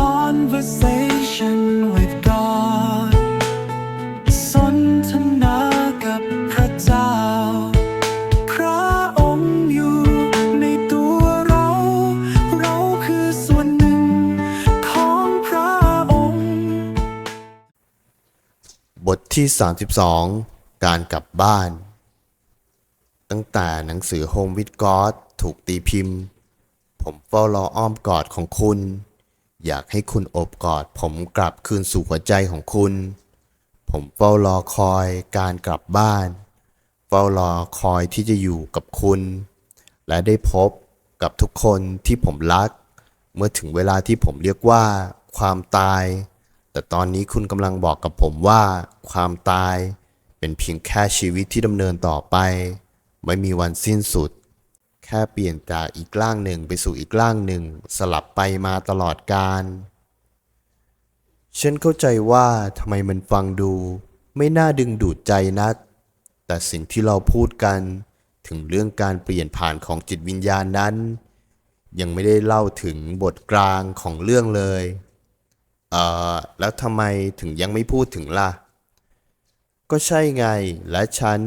conversation with God สนทนากับพระเจ้า พระองค์อยู่ในตัวเรา เราคือส่วนหนึ่งของพระองค์ บทที่ 32 การกลับบ้าน ตั้งแต่หนังสือ Home with God ถูกตีพิมพ์ ผมเฝ้ารออ้อมกอดของคุณ อยากให้คุณโอบกอด ผมกลับคืนสู่หัวใจของคุณ ผมเฝ้ารอคอยการกลับบ้าน เฝ้ารอคอยที่จะอยู่กับคุณ และได้พบกับทุกคนที่ผมรัก เมื่อถึงเวลาที่ผมเรียกว่า ความตาย แต่ตอนนี้คุณกำลังบอกกับผมว่า ความตาย เป็นเพียงแค่ชีวิตที่ดำเนินต่อไป ไม่มีวันสิ้นสุด ค่เปลี่ยนจากอีกร่างหนึ่งไปสู่อีกร่างหนึ่ง สลับไปมาตลอดกาลฉันเข้าใจว่าทำไมมันฟังดู ไม่น่าดึงดูดใจนัก แต่สิ่งที่เราพูดกันถึงเรื่องการเปลี่ยนผ่านของจิตวิญญาณนั้น ยังไม่ได้เล่าถึงบทกลางของเรื่องเลย เอ่อ แล้วทำไมถึงยังไม่พูดถึงล่ะ ก็ใช่ไงและฉัน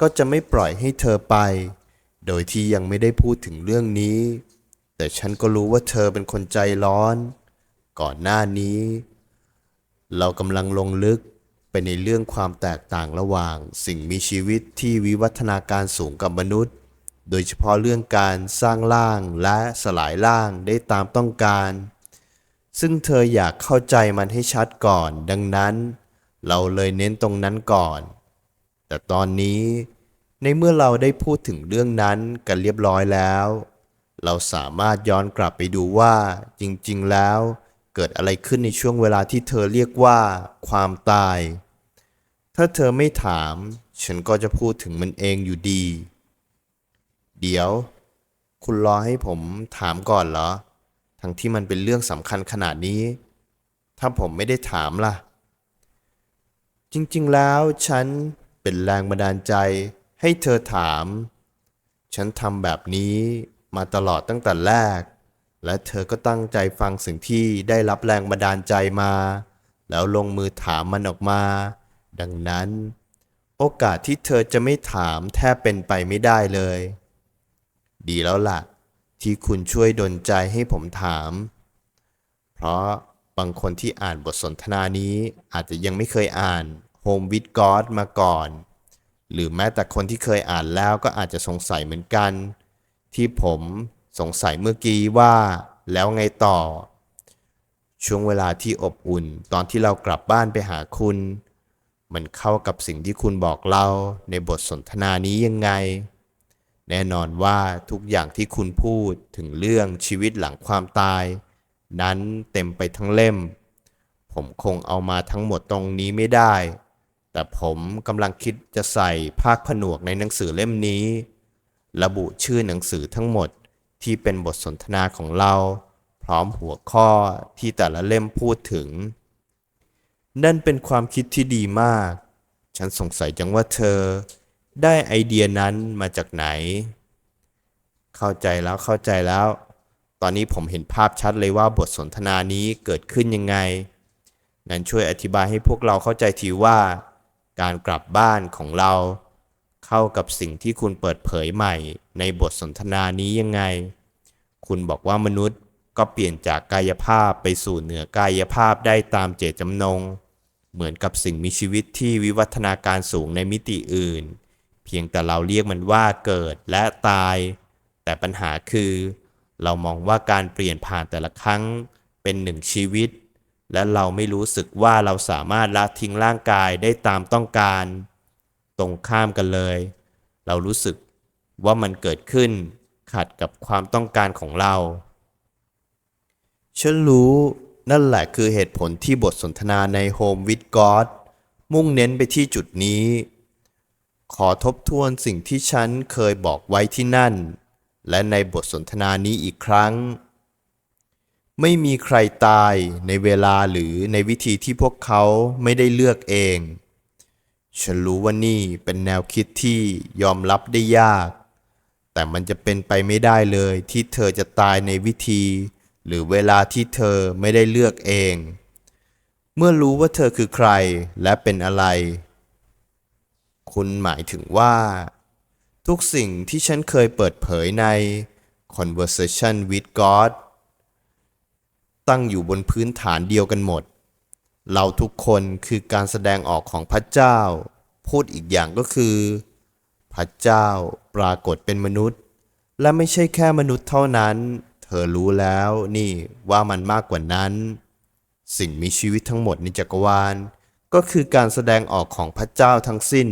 ก็จะไม่ปล่อยให้เธอไป โดยที่ยังไม่ได้พูดถึงเรื่องนี้ แต่ฉันก็รู้ว่าเธอเป็นคนใจร้อน ก่อนหน้านี้ เรากำลังลงลึกไปในเรื่องความแตกต่างระหว่าง สิ่งมีชีวิตที่วิวัฒนาการสูงกับมนุษย์ โดยเฉพาะเรื่องการสร้างร่างและสลายร่างได้ตามต้องการ ซึ่งเธออยากเข้าใจมันให้ชัดก่อน ดังนั้น เราเลยเน้นตรงนั้นก่อน แต่ตอนนี้ ในเมื่อเราได้พูดถึงเรื่องนั้นกันเรียบร้อยแล้ว เราสามารถย้อนกลับไปดูว่าจริงๆแล้ว เกิดอะไรขึ้นในช่วงเวลาที่เธอเรียกว่า ความตาย ถ้าเธอไม่ถาม ฉันก็จะพูดถึงมันเองอยู่ดี เดี๋ยว คุณรอให้ผมถามก่อนเหรอ ทั้งที่มันเป็นเรื่องสำคัญขนาดนี้ ถ้าผมไม่ได้ถามล่ะ จริงๆแล้วฉันเป็นแรงบันดาลใจ ให้เธอถาม ฉันทำแบบนี้มาตลอดตั้งแต่แรก และเธอก็ตั้งใจฟังสิ่งที่ได้รับแรงบันดาลใจมา แล้วลงมือถามมันออกมา ดังนั้น โอกาสที่เธอจะไม่ถามแทบเป็นไปไม่ได้เลย ดีแล้วล่ะ ที่คุณช่วยดลใจให้ผมถาม เพราะบางคนที่อ่านบทสนทนานี้อาจจะยังไม่เคยอ่าน Home with God มาก่อน หรือแม้แต่คนที่เคยอ่านแล้วก็อาจจะสงสัยเหมือนกัน ที่ผมสงสัยเมื่อกี้ว่าแล้วไงต่อ ช่วงเวลาที่อบอุ่นตอนที่เรากลับบ้านไปหาคุณ มันเข้ากับสิ่งที่คุณบอกเราในบทสนทนานี้ยังไง แน่นอนว่าทุกอย่างที่คุณพูดถึงเรื่องชีวิตหลังความตาย นั้นเต็มไปทั้งเล่ม ผมคงเอามาทั้งหมดตรงนี้ไม่ได้ แต่ผมกำลังคิดจะใส่ภาคผนวกในหนังสือเล่มนี้ ระบุชื่อหนังสือทั้งหมดที่เป็นบทสนทนาของเรา พร้อมหัวข้อที่แต่ละเล่มพูดถึง นั่นเป็นความคิดที่ดีมาก ฉันสงสัยจังว่าเธอ ได้ไอเดียนั้นมาจากไหน เข้าใจแล้วเข้าใจแล้ว ตอนนี้ผมเห็นภาพชัดเลยว่าบทสนทนานี้เกิดขึ้นยังไงงั้นช่วยอธิบายให้พวกเราเข้าใจทีว่า การกลับบ้านของเรา เข้ากับสิ่งที่คุณเปิดเผยใหม่ ในบทสนทนานี้ยังไง คุณบอกว่ามนุษย์ก็เปลี่ยนจากกายภาพไปสู่เหนือกายภาพได้ตามเจตจำนง เหมือนกับสิ่งมีชีวิตที่วิวัฒนาการสูงในมิติอื่น เพียงแต่เราเรียกมันว่าเกิดและตาย แต่ปัญหาคือ เรามองว่าการเปลี่ยนผ่านแต่ละครั้งเป็นหนึ่งชีวิต และเราไม่รู้สึกว่าเราสามารถละทิ้งร่างกายได้ตามต้องการ ตรงข้ามกันเลย เรารู้สึกว่ามันเกิดขึ้นขัดกับความต้องการของเรา ฉันรู้นั่นแหละคือเหตุผลที่บทสนทนาใน Home with God มุ่งเน้นไปที่จุดนี้ ขอทบทวนสิ่งที่ฉันเคยบอกไว้ที่นั่น และในบทสนทนานี้อีกครั้ง ไม่มีใครตายในเวลาหรือในวิธีที่พวกเขาไม่ได้เลือกเอง ฉันรู้ว่านี่เป็นแนวคิดที่ยอมรับได้ยาก แต่มันจะเป็นไปไม่ได้เลยที่เธอจะตายในวิธี หรือเวลาที่เธอไม่ได้เลือกเอง เมื่อรู้ว่าเธอคือใครและเป็นอะไร คุณหมายถึงว่า ทุกสิ่งที่ฉันเคยเปิดเผยใน Conversation with God ตั้งอยู่บนพื้นฐานเดียวกันหมด เราทุกคนคือการแสดงออกของพระเจ้า พูดอีกอย่างก็คือ พระเจ้าปรากฏเป็นมนุษย์ และไม่ใช่แค่มนุษย์เท่านั้น เธอรู้แล้วนี่ว่ามันมากกว่านั้น สิ่งมีชีวิตทั้งหมดในจักรวาล ก็คือการแสดงออกของพระเจ้าทั้งสิ้น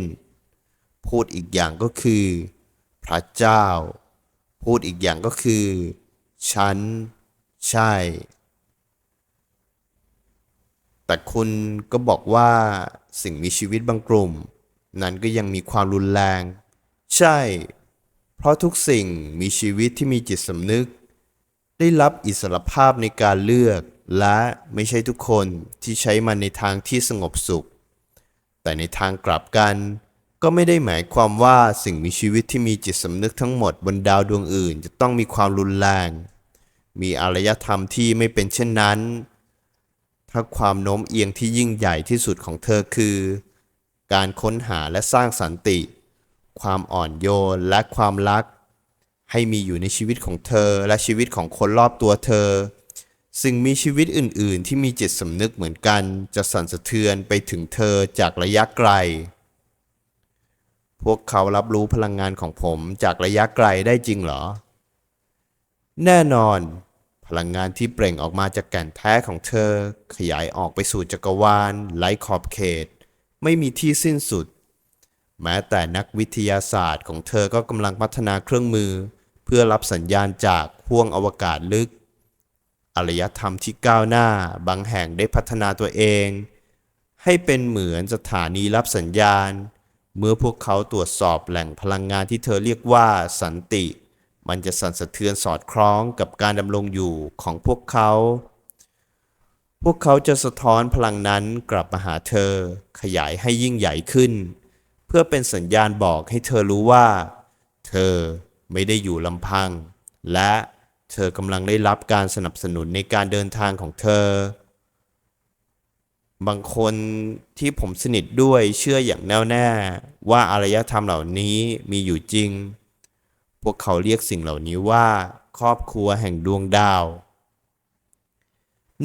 พูดอีกอย่างก็คือ พระเจ้า พูดอีกอย่างก็คือ ฉัน ใช่ แต่คุณก็บอกว่าสิ่งมีชีวิตบางกลุ่ม นั้นก็ยังมีความรุนแรง ใช่ เพราะทุกสิ่งมีชีวิตที่มีจิตสำนึก ได้รับอิสรภาพในการเลือก และไม่ใช่ทุกคนที่ใช้มันในทางที่สงบสุข แต่ในทางกลับกัน ก็ไม่ได้หมายความว่าสิ่งมีชีวิตที่มีจิตสำนึกทั้งหมดบนดาวดวงอื่น จะต้องมีความรุนแรง มีอารยธรรมที่ไม่เป็นเช่นนั้น ถ้าความโน้มเอียงที่ยิ่งใหญ่ที่สุดของเธอคือ การค้นหาและสร้างสันติ ความอ่อนโยนและความรัก ให้มีอยู่ในชีวิตของเธอและชีวิตของคนรอบตัวเธอ สิ่งมีชีวิตอื่น ๆ ที่มีจิตสำนึกเหมือนกัน จะสั่นสะเทือนไปถึงเธอจากระยะไกล พวกเขารับรู้พลังงานของผมจากระยะไกลได้จริงเหรอ แน่นอน พลังงานที่เปล่งออกมาจากแก่นแท้ของเธอ ขยายออกไปสู่จักรวาลไร้ขอบเขต ไม่มีที่สิ้นสุด แม้แต่นักวิทยาศาสตร์ของเธอก็กำลังพัฒนาเครื่องมือ เพื่อรับสัญญาณจากห้วงอวกาศลึก อารยธรรมที่ก้าวหน้าบางแห่งได้พัฒนาตัวเอง ให้เป็นเหมือนสถานีรับสัญญาณ เมื่อพวกเขาตรวจสอบแหล่งพลังงานที่เธอเรียกว่าสันติ มันจะสั่นสะเทือนสอดคล้องกับการดำรงอยู่ของพวกเขา พวกเขาจะสะท้อนพลังนั้นกลับมาหาเธอ ขยายให้ยิ่งใหญ่ขึ้น เพื่อเป็นสัญญาณบอกให้เธอรู้ว่า เธอไม่ได้อยู่ลำพัง และเธอกำลังได้รับการสนับสนุนในการเดินทางของเธอ บางคนที่ผมสนิทด้วยเชื่ออย่างแน่วแน่ว่าอารยธรรมเหล่านี้มีอยู่จริง พวกเขาเรียกสิ่งเหล่านี้ว่า ครอบครัวแห่งดวงดาว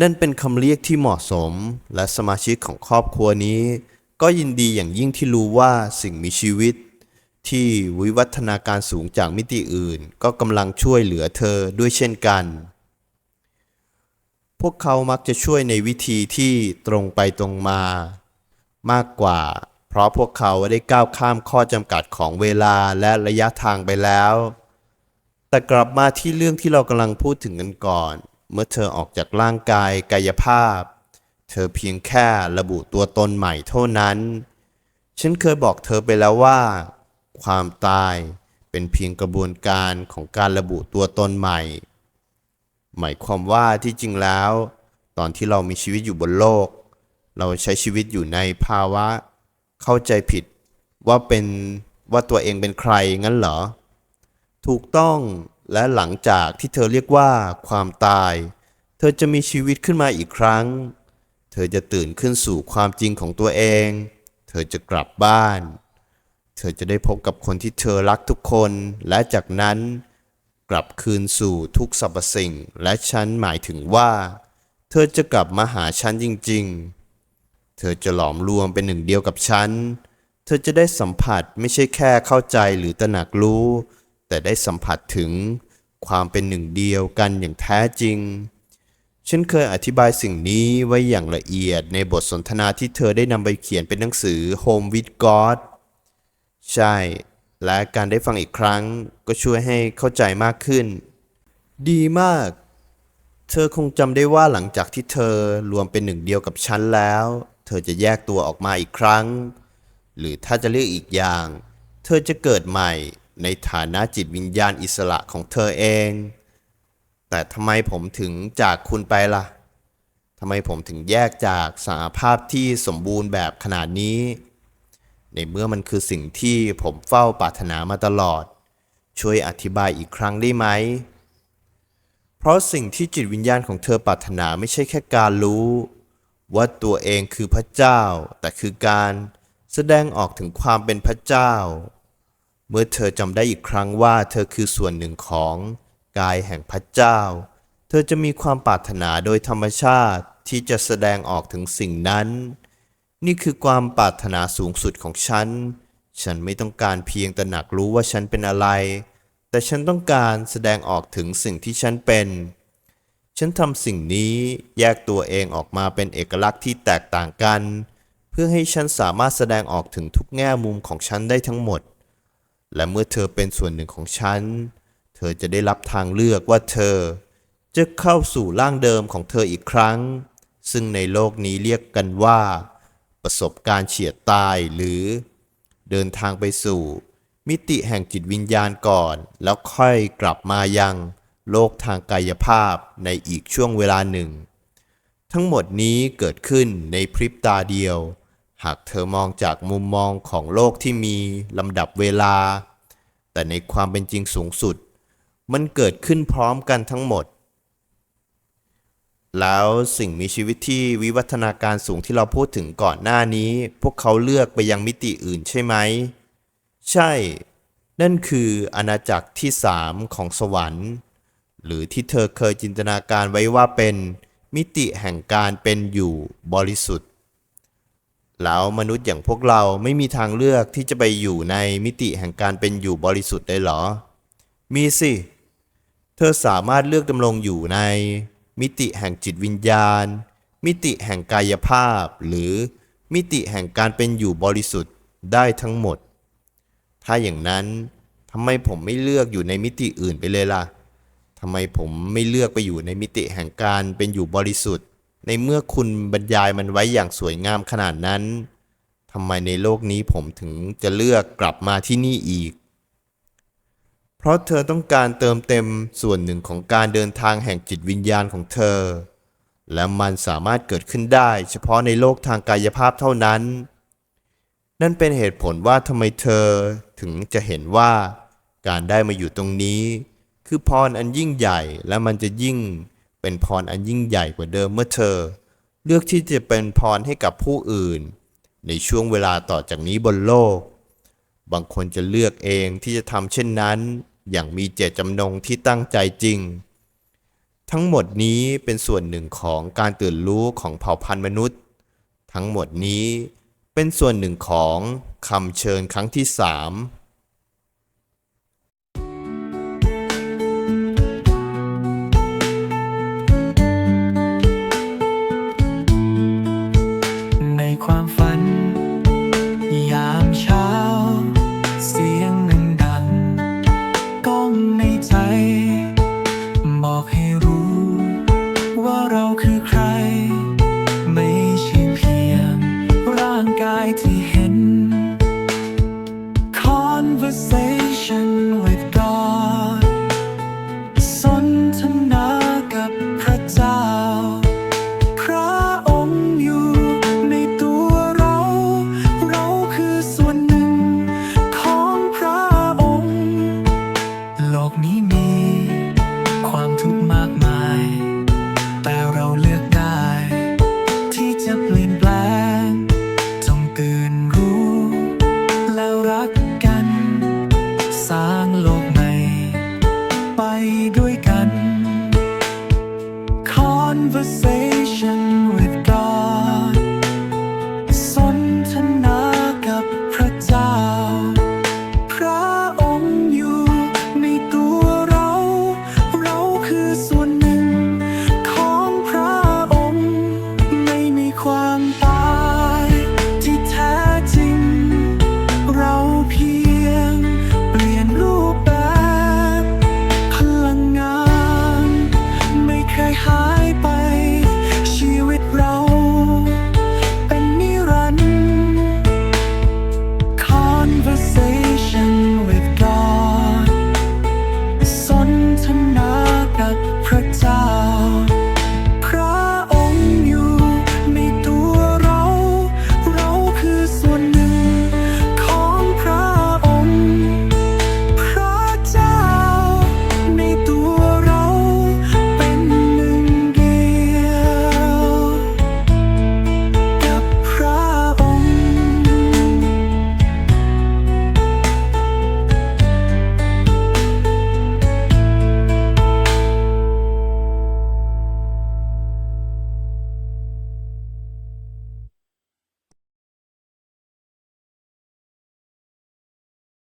นั่นเป็นคำเรียกที่เหมาะสม และสมาชิกของครอบครัวนี้ ก็ยินดีอย่างยิ่งที่รู้ว่าสิ่งมีชีวิต ที่วิวัฒนาการสูงจากมิติอื่น ก็กำลังช่วยเหลือเธอด้วยเช่นกัน พวกเขามักจะช่วยในวิธีที่ตรงไปตรงมา มากกว่า เพราะพวกเขาได้ก้าวข้ามข้อจำกัดของเวลาและระยะทางไปแล้ว แต่กลับมาที่เรื่องที่เรากำลังพูดถึงกันก่อน เมื่อเธอออกจากร่างกายกายภาพ เธอเพียงแค่ระบุตัวตนใหม่เท่านั้น ฉันเคยบอกเธอไปแล้วว่า ความตายเป็นเพียงกระบวนการของการระบุตัวตนใหม่ หมายความว่าที่จริงแล้ว ตอนที่เรามีชีวิตอยู่บนโลก เราใช้ชีวิตอยู่ในภาวะ เข้าใจผิดว่าเป็นว่าตัวเองเป็นใครงั้นเหรอ ถูกต้องและหลังจากที่เธอเรียกว่าความตาย เธอจะมีชีวิตขึ้นมาอีกครั้ง เธอจะตื่นขึ้นสู่ความจริงของตัวเอง เธอจะกลับบ้าน เธอจะได้พบกับคนที่เธอรักทุกคนและจากนั้น กลับคืนสู่ทุกสรรพสิ่ง และฉันหมายถึงว่า เธอจะกลับมาหาฉันจริง ๆ เธอจะหลอมรวมเป็นหนึ่งเดียวกับฉัน เธอจะได้สัมผัสไม่ใช่แค่เข้าใจหรือตระหนักรู้ แต่ได้สัมผัสถึงความเป็นหนึ่งเดียวกันอย่างแท้จริง ฉันเคยอธิบายสิ่งนี้ไว้อย่างละเอียดในบทสนทนาที่เธอได้นำไปเขียนเป็นหนังสือ Home with God ใช่ และการได้ฟังอีกครั้งก็ช่วยให้เข้าใจมากขึ้น ดีมาก เธอคงจำได้ว่าหลังจากที่เธอรวมเป็นหนึ่งเดียวกับฉันแล้ว เธอจะแยกตัวออกมาอีกครั้ง หรือถ้าจะเรียกอีกอย่าง เธอจะเกิดใหม่ในฐานะจิตวิญญาณอิสระของเธอเอง แต่ทำไมผมถึงจากคุณไปล่ะทำไมผมถึงแยกจากสหภาพที่สมบูรณ์แบบขนาดนี้ ในเมื่อมันคือสิ่งที่ผมเฝ้าปรารถนามาตลอด ช่วยอธิบายอีกครั้งได้ไหม เพเพราะสิ่งที่จิตวิญญาณของเธอปรารถนาไม่ใช่แค่การรู้ ว่าตัวเองคือพระเจ้า แต่คือการแสดงออกถึงความเป็นพระเจ้า เมื่อเธอจำได้อีกครั้งว่าเธอคือส่วนหนึ่งของกายแห่งพระเจ้า เธอจะมีความปรารถนาโดยธรรมชาติที่จะแสดงออกถึงสิ่งนั้น นี่คือความปรารถนาสูงสุดของฉัน ฉันไม่ต้องการเพียงตระหนักรู้ว่าฉันเป็นอะไร แต่ฉันต้องการแสดงออกถึงสิ่งที่ฉันเป็น ฉันทำสิ่งนี้แยกตัวเองออกมาเป็นเอกลักษณ์ที่แตกต่างกัน เพื่อให้ฉันสามารถแสดงออกถึงทุกแง่มุมของฉันได้ทั้งหมด และเมื่อเธอเป็นส่วนหนึ่งของฉัน เธอจะได้รับทางเลือกว่าเธอ จะเข้าสู่ร่างเดิมของเธออีกครั้ง ซึ่งในโลกนี้เรียกกันว่า ประสบการณ์เฉียดตายหรือ เดินทางไปสู่ มิติแห่งจิตวิญญาณก่อน แล้วค่อยกลับมายัง โลกทางกายภาพในอีกช่วงเวลาหนึ่ง ทั้งหมดนี้เกิดขึ้นในพริบตาเดียว หากเธอมองจากมุมมองของโลกที่มีลำดับเวลา แต่ในความเป็นจริงสูงสุด มันเกิดขึ้นพร้อมกันทั้งหมด แล้วสิ่งมีชีวิตที่วิวัฒนาการสูงที่เราพูดถึงก่อนหน้านี้ พวกเขาเลือกไปยังมิติอื่นใช่ไหม ใช่ นั่นคืออาณาจักรที่สามของสวรรค์ หรือที่เธอเคยจินตนาการไว้ว่าเป็นมิติแห่งการเป็นอยู่บริสุทธิ์ แล้วมนุษย์อย่างพวกเราไม่มีทางเลือกที่จะไปอยู่ในมิติแห่งการเป็นอยู่บริสุทธิ์ได้หรอ มีสิ เธอสามารถเลือกดำรงอยู่ใน มิติแห่งจิตวิญญาณ มิติแห่งกายภาพ หรือมิติแห่งการเป็นอยู่บริสุทธิ์ได้ทั้งหมด ถ้าอย่างนั้นทำไมผมไม่เลือกอยู่ในมิติอื่นไปเลยล่ะ ทำไมผมไม่เลือกไปอยู่ในมิติแห่งการเป็นอยู่บริสุทธิ์ ในเมื่อคุณบรรยายมันไว้อย่างสวยงามขนาดนั้นทำไมในโลกนี้ผมถึงจะเลือกกลับมาที่นี่อีก เพราะเธอต้องการเติมเต็มส่วนหนึ่งของการเดินทางแห่งจิตวิญญาณของเธอ และมันสามารถเกิดขึ้นได้ เฉพาะในโลกทางกายภาพเท่านั้น นั่นเป็นเหตุผลว่าทำไมเธอถึงจะเห็นว่าการได้มาอยู่ตรงนี้ คือพรอันยิ่งใหญ่และมันจะยิ่งเป็นพรอันยิ่งใหญ่กว่าเดิมเมื่อเธอ เลือกที่จะเป็นพรให้กับผู้อื่น ในช่วงเวลาต่อจากนี้บนโลก บางคนจะเลือกเองที่จะทำเช่นนั้น อย่างมีเจตจำนงที่ตั้งใจจริง ทั้งหมดนี้เป็นส่วนหนึ่งของการตื่นรู้ของเผ่าพันธุ์มนุษย์ ทั้งหมดนี้เป็นส่วนหนึ่งของคำเชิญครั้งที่สาม ด้วยกัน